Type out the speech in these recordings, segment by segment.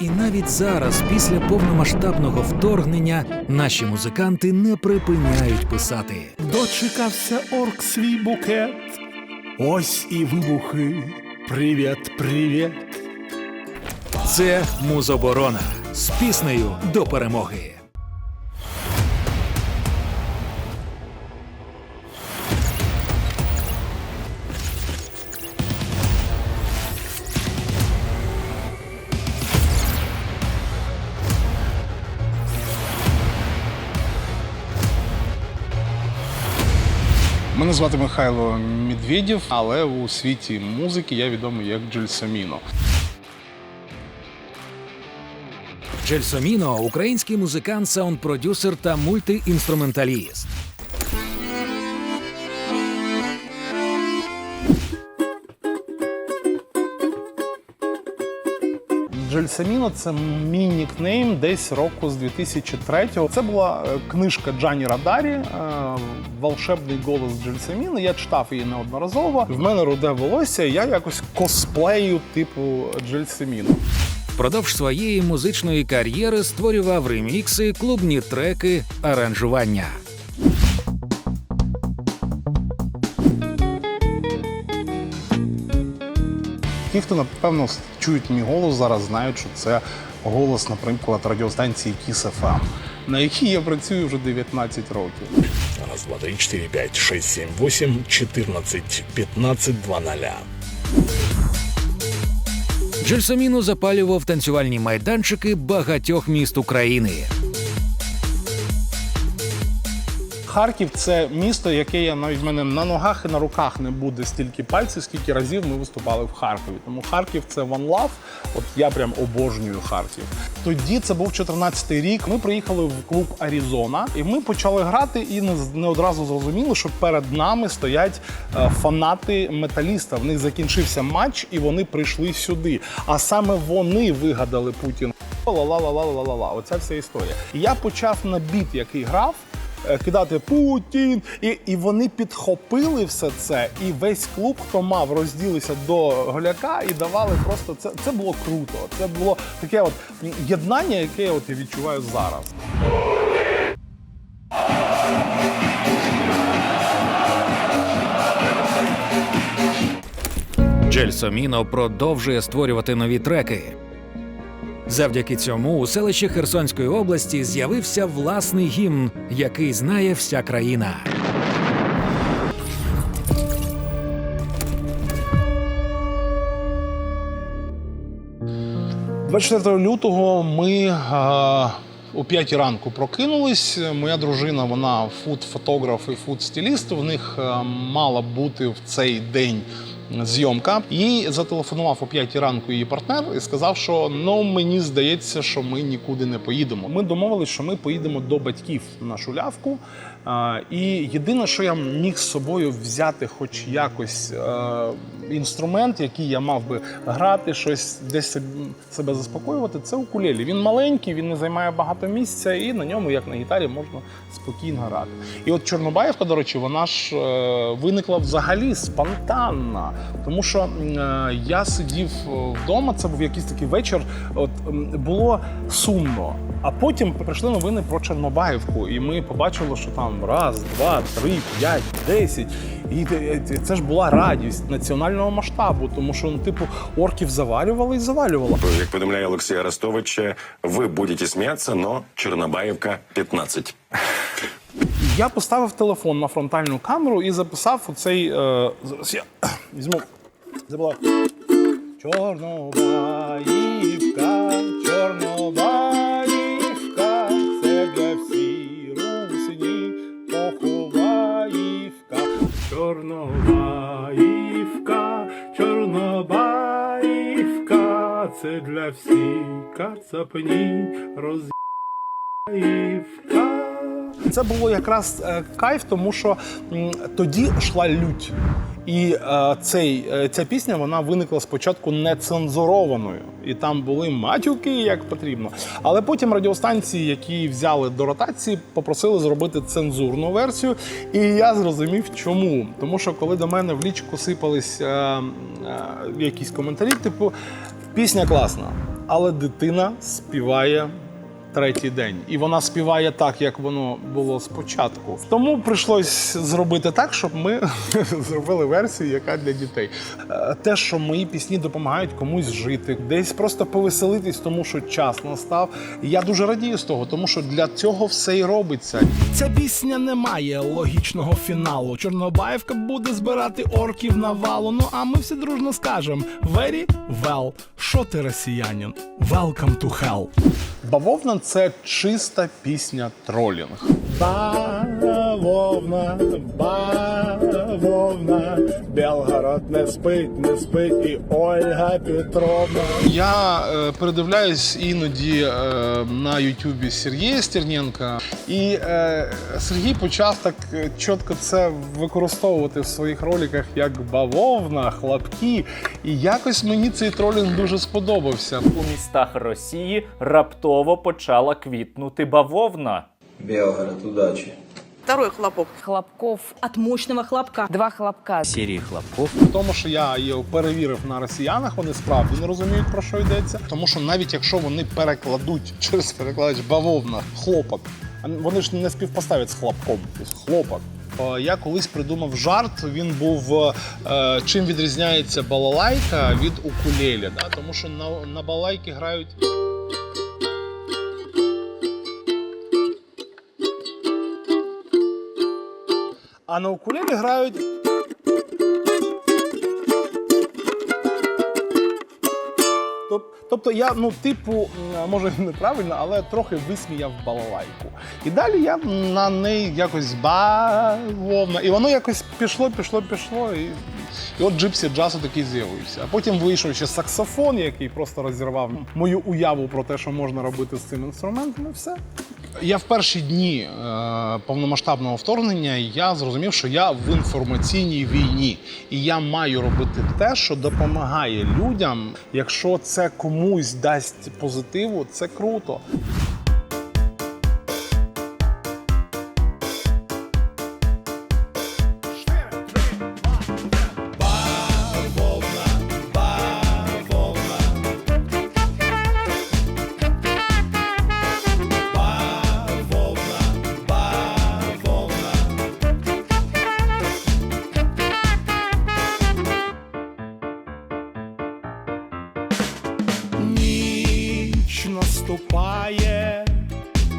І навіть зараз, після повномасштабного вторгнення, наші музиканти не припиняють писати. Дочекався орк свій букет. Ось і вибухи. Привіт, привіт. Це музоборона з піснею до перемоги. Мене звати Михайло Медведєв, але у світі музики я відомий як Джельсоміно. Джельсоміно український музикант, саунд-продюсер та мультиінструменталіст. Джельсоміно це мій нікнейм десь року з 2003-го. Це була е, книжка Джані Радарі е, Волшебний голос Джельсоміно. Я читав її неодноразово. В мене руде волосся, я якось косплею типу Джельсоміно. Впродовж своєї музичної кар'єри створював ремікси, клубні треки, аранжування. Ті, хто напевно чують мій голос зараз, знають, що це голос, наприклад, радіостанції FM, на якій я працюю вже 19 років. Раз, два, три, чотири, п'ять, шесть, сім, восемь, чотирнадцять, п'ятнадцять, два ноля. Джельсоміно запалював танцювальні майданчики багатьох міст України. Харків це місто, яке я навіть в мене на ногах і на руках не буде стільки пальців, скільки разів ми виступали в Харкові. Тому Харків це one love. От я прям обожнюю Харків. Тоді це був 14-й рік. Ми приїхали в клуб Аризона, і ми почали грати, і не, не одразу зрозуміли, що перед нами стоять е, фанати металіста. В них закінчився матч, і вони прийшли сюди. А саме вони вигадали Путін. Ла-ла-ла-ла-ла-ла-ла. Оця вся історія. І я почав на біт, який грав кидати Путін, і, і вони підхопили все це, і весь клуб, хто мав, розділися до голяка і давали просто це. Це було круто. Це було таке от єднання, яке от я відчуваю зараз. Джельсоміно продовжує створювати нові треки. Завдяки цьому у селищі Херсонської області з'явився власний гімн, який знає вся країна. 24 лютого ми е, о 5 ранку прокинулись. Моя дружина, вона фуд-фотограф і фуд-стиліст. В них мала бути в цей день зйомка. Їй зателефонував о 5 ранку її партнер і сказав, що ну мені здається, що ми нікуди не поїдемо. Ми домовились, що ми поїдемо до батьків на шулявку. Е, І єдине, що я міг з собою взяти, хоч якось е, інструмент, який я мав би грати, щось десь себ- себе заспокоювати, це укулелі. Він маленький, він не займає багато місця, і на ньому, як на гітарі, можна спокійно грати. І от Чорнобаївка, до речі, вона ж е, виникла взагалі спонтанно. Тому що е, я сидів е, вдома, це був якийсь такий вечір. От було сумно. А потім прийшли новини про Чорнобаївку, і ми побачили, що там раз, два, три, п'ять, десять. І те- це ж була радість національного масштабу, тому що ну, типу орків завалювали і завалювали. Як повідомляє Олексій Арестович, ви будете сміятися, но Чорнобаївка 15. Я поставив телефон на фронтальну камеру і записав оцей. Е, візьму. Була Чорнобаївка, Чорнобаївка, це для всі русині поховаївка. Чорнобаївка, Чорнобаївка, це для всіх кацапні роз'ївка. Це було якраз е, кайф, тому що тоді йшла лють. І е, цей, е, ця пісня вона виникла спочатку нецензурованою, і там були матюки як потрібно. Але потім радіостанції, які взяли до ротації, попросили зробити цензурну версію. І я зрозумів, чому. Тому що коли до мене в лічку сипались е, е, якісь коментарі, типу. Пісня класна, але дитина співає третій день. І вона співає так, як воно було спочатку. Тому прийшлось зробити так, щоб ми зробили версію, яка для дітей. Е, Те, що мої пісні допомагають комусь жити, десь просто повеселитись, тому що час настав. Я дуже радію з того, тому що для цього все і робиться. Ця пісня не має логічного фіналу. Чорнобаївка буде збирати орків навалу. Ну а ми всі дружно скажем very well. Що ти росіянин? Welcome to hell. Бавовна це чиста пісня тролінг. Бавовна, бавовна, Белгород не спить, не спить і Ольга Петровна. Я е, передивляюсь іноді е, на Ютубі Сергія Стерненка, і е, Сергій почав так е, чітко це використовувати в своїх роликах як бавовна, хлопки. І якось мені цей тролінг дуже сподобався. У містах Росії раптово почала квітнути бавовна. Белгород, удачи. Второй хлопок. хлопков от мощного хлопка. Два хлопка. серии хлопков. Тому, що я її перевірив на росіянах, вони справді не розуміють про що йдеться. Тому що навіть якщо вони перекладуть через перекладач бавовна хлопок, а вони ж не співпоставлять з хлопком, хлопок. Е, Я колись придумав жарт. Він був е, чим відрізняється балалайка від укулелі, да? тому що на, на балалайки грають. А на укулелі грають. Тобто я, ну, типу, може неправильно, але трохи висміяв балалайку. І далі я на неї якось бавовна. І воно якось пішло, пішло, пішло. І, і от джипсі джазу такий з'явився. А потім вийшов ще саксофон, який просто розірвав мою уяву про те, що можна робити з цим інструментом, і все. Я в перші дні е, повномасштабного вторгнення я зрозумів, що я в інформаційній війні, і я маю робити те, що допомагає людям. Якщо це комусь дасть позитиву, це круто. Наступає,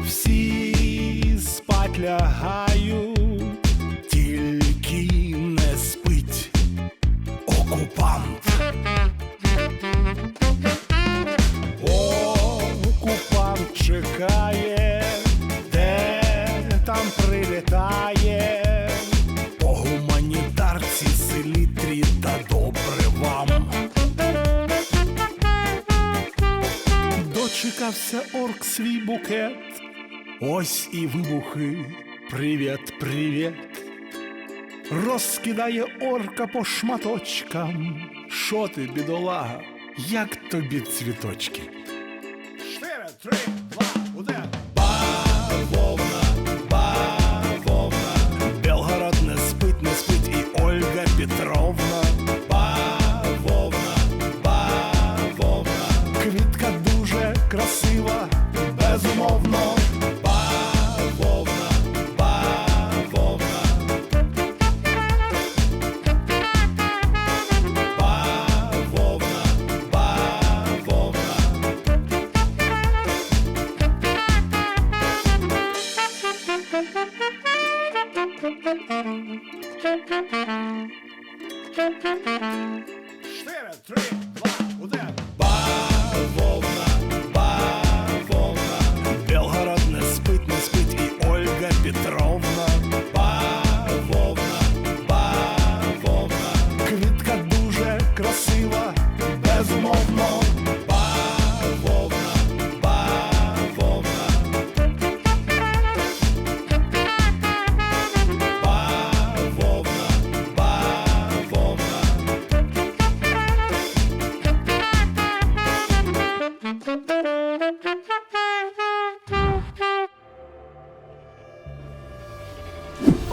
всі спать лягають, тільки не спить окупант. Окупант чекає, де там прилітає. Дочекався орк свій букет. Ось і вибухи. Привіт, привіт. Розкидає орка по шматочкам. Що ти, бідолага? Як тобі цвіточки? Чотири, три,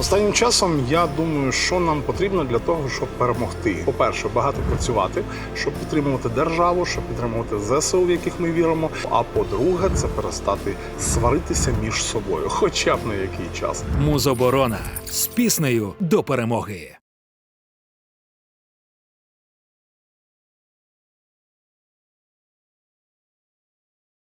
Останнім часом я думаю, що нам потрібно для того, щоб перемогти. По-перше, багато працювати, щоб підтримувати державу, щоб підтримувати ЗСУ, в яких ми віримо. А по-друге, це перестати сваритися між собою, хоча б на який час. Музоборона з піснею до перемоги.